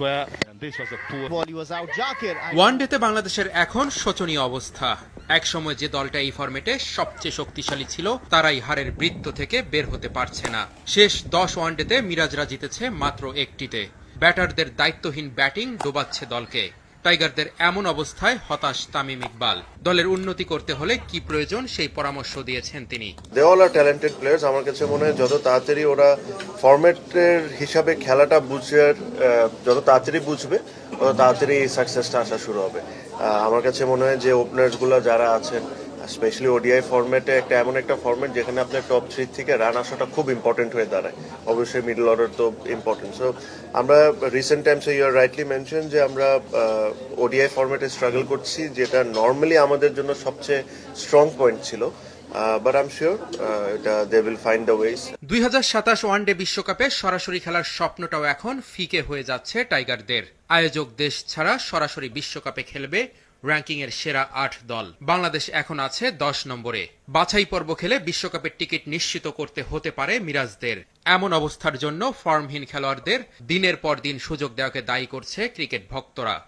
square, and this was a poor ball. He was out. Jakir. ওয়ানডেতে বাংলাদেশের এখন শোচনীয় অবস্থা একসময় যে দলটা এই ফরম্যাটে সবচেয়ে শক্তিশালী ছিল তারাই হারের বৃত্ত থেকে বের হতে পারছে না শেষ দশ ওয়ানডেতে মিরাজরা জিতেছে মাত্র একটিতে ব্যাটারদের দায়িত্বহীন ব্যাটিং ডোবাচ্ছে দলকে টাইগারদের এমন অবস্থায় হতাশ তামিম ইকবাল। দলের উন্নতি করতে হলে কি প্রয়োজন সেই পরামর্শ দিয়েছেন তিনি। They all are talented players আমার কাছে মনে হয় যত তাড়াতাড়ি ওরা ফরম্যাটের হিসাবে খেলাটা বুঝার যত তাড়াতাড়ি বুঝবে, তত তাড়াতাড়ি সাকসেসটা আসা শুরু হবে। আমার কাছে মনে হয় যে ওপেনার্সগুলো যারা আছেন স্পেশালি ওডিআই ফরম্যাটে একটা এমন একটা ফরম্যাট যেখানে আপনার টপ থ্রি থেকে রান আসাটা খুব ইম্পর্টেন্ট হয়ে দাঁড়ায়। অবশ্যই মিডল অর্ডার তো ইম্পর্টেন্ট সো আমরা রিসেন্ট টাইমসে আর রাইটলি মেনশন যে আমরা ওডিআই ফরম্যাটে স্ট্রাগল করছি, যেটা নর্মালি আমাদের জন্য সবচেয়ে স্ট্রং পয়েন্ট ছিল। বাট এটা দে দ্য ওয়েজ দুই হাজার সাতাশ বিশ্বকাপে সরাসরি খেলার স্বপ্নটাও এখন ফিকে হয়ে যাচ্ছে টাইগারদের। আয়োজক দেশ ছাড়া সরাসরি বিশ্বকাপে খেলবে র্যাঙ্কিং এর সেরা আট দল। বাংলাদেশ এখন আছে দশ নম্বরে। বাছাই পর্ব খেলে বিশ্বকাপের টিকিট নিশ্চিত করতে হতে পারে মিরাজদের। এমন অবস্থার জন্য ফর্মহীন খেলোয়াড়দের দিনের পর দিন সুযোগ দেওয়াকে দায়ী করছে ক্রিকেট ভক্তরা।